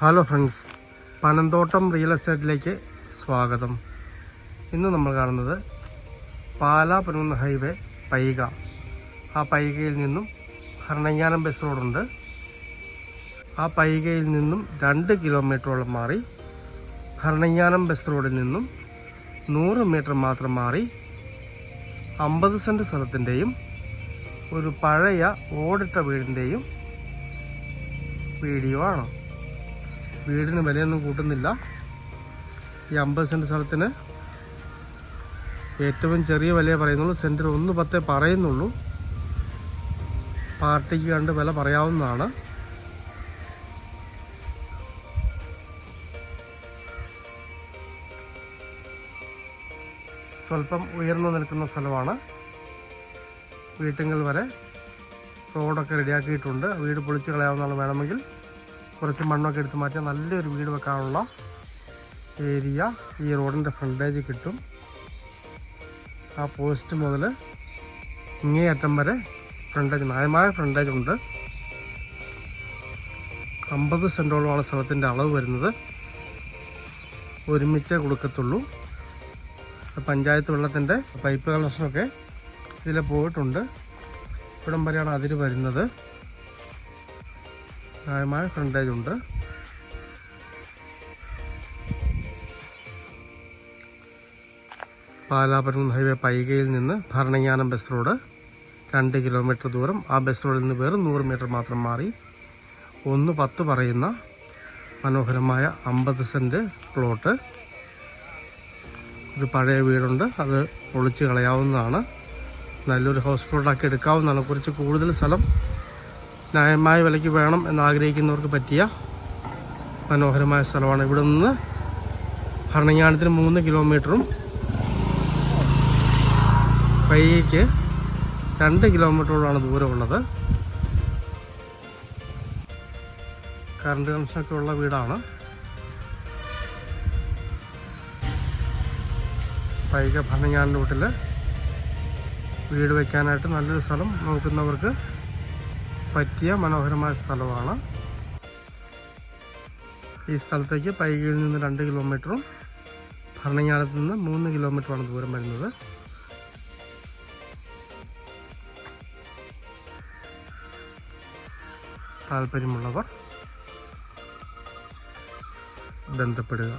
Hello friends Panamthottam real എസ്റ്റേറ്റിലേക്ക് സ്വാഗതം. ഇന്ന് നമ്മൾ കാണുന്നത് പാലാ പനൂന്ന് ഹൈവേ പൈക. ആ പൈകയിൽ നിന്നും ഭരണങ്ങാനം ബസ് റോഡുണ്ട് ആ പൈകയിൽ നിന്നും രണ്ട് കിലോമീറ്ററോളം മാറി ഭരണങ്ങാനം ബസ് റോഡിൽ നിന്നും നൂറ് മീറ്റർ മാത്രം മാറി അമ്പത് സെന്റ് സ്ഥലത്തിന്റെയും ഒരു പഴയ ഓടിട്ട വീടിന്റെയും വീഡിയോ ആണ്. വീടിന് വിലയൊന്നും കൂട്ടുന്നില്ല. ഈ അമ്പത് സെന്റ് സ്ഥലത്തിന് ഏറ്റവും ചെറിയ വിലയെ പറയുന്നുള്ളൂ. സെന്റിന് ഒന്ന് പത്തേ പറയുന്നുള്ളൂ. പാർട്ടിക്ക് കണ്ട് വില പറയാവുന്നതാണ്. സ്വല്പം ഉയർന്നു നിൽക്കുന്ന സ്ഥലമാണ്. വീട്ടുങ്ങൾ വരെ റോഡൊക്കെ റെഡിയാക്കിയിട്ടുണ്ട്. വീട് പൊളിച്ച് കളയാവുന്നതാണ് വേണമെങ്കിൽ. കുറച്ച് മണ്ണൊക്കെ എടുത്ത് മാറ്റി നല്ലൊരു വീട് വെക്കാനുള്ള ഏരിയ ഈ റോഡിന്റെ ഫ്രണ്ടേജ് കിട്ടും. ആ പോസ്റ്റ് മുതൽ ഇങ്ങേയറ്റം വരെ ഫ്രണ്ടേജ് ന്യായമായ ഫ്രണ്ടേജ് ഉണ്ട്. അമ്പത് സെന്റോളമാണ് സ്ഥലത്തിന്റെ അളവ് വരുന്നത് ഒരുമിച്ചേ കൊടുക്കത്തുള്ളൂ. പഞ്ചായത്ത് വെള്ളത്തിന്റെ പൈപ്പ് കണക്ഷനൊക്കെ ഇതിൽ പോയിട്ടുണ്ട്. ഇവിടം വരെയാണ് അതിര് വരുന്നത്. ന്യായമായ ഫ്രണ്ടേജ് ഉണ്ട്. പാലാപുരം ഹൈവേ പൈകയിൽ നിന്ന് ഭരണങ്ങാനം ബസ് റോഡ് രണ്ട് കിലോമീറ്റർ ദൂരം. ആ ബസ് റോഡിൽ നിന്ന് വേറെ നൂറ് മീറ്റർ മാത്രം മാറി. ഒന്ന് പത്ത് പറയുന്ന മനോഹരമായ അമ്പത് സെന്റ് പ്ലോട്ട് ഒരു പഴയ വീടുണ്ട്. അത് പൊളിച്ച് കളയാവുന്നതാണ്. നല്ലൊരു ഹൗസ് പ്ലോട്ടാക്കി എടുക്കാവുന്നതാണ്. കുറച്ച് കൂടുതൽ സ്ഥലം ന്യായമായ വിലയ്ക്ക് വേണം എന്നാഗ്രഹിക്കുന്നവർക്ക് പറ്റിയ മനോഹരമായ സ്ഥലമാണ് ഇവിടെ നിന്ന് ഭരണങ്ങാനത്തിന് മൂന്ന് കിലോമീറ്ററും പയ്യയ്ക്ക് രണ്ട് കിലോമീറ്ററോളാണ് ദൂരമുള്ളത്. കറണ്ട് കണക്ഷനൊക്കെ ഉള്ള വീടാണ്. പൈക ഭരണങ്ങാനൂട്ടിൽ വീട് വയ്ക്കാനായിട്ട് നല്ലൊരു സ്ഥലം നോക്കുന്നവർക്ക് പറ്റിയ മനോഹരമായ സ്ഥലമാണ്. ഈ സ്ഥലത്തേക്ക് പൈകയിൽ നിന്ന് രണ്ട് കിലോമീറ്ററും ഭരണങ്ങാലത്ത് നിന്ന് മൂന്ന് കിലോമീറ്ററാണ് ദൂരം വരുന്നത്. താല്പര്യമുള്ളവർ ബന്ധപ്പെടുക.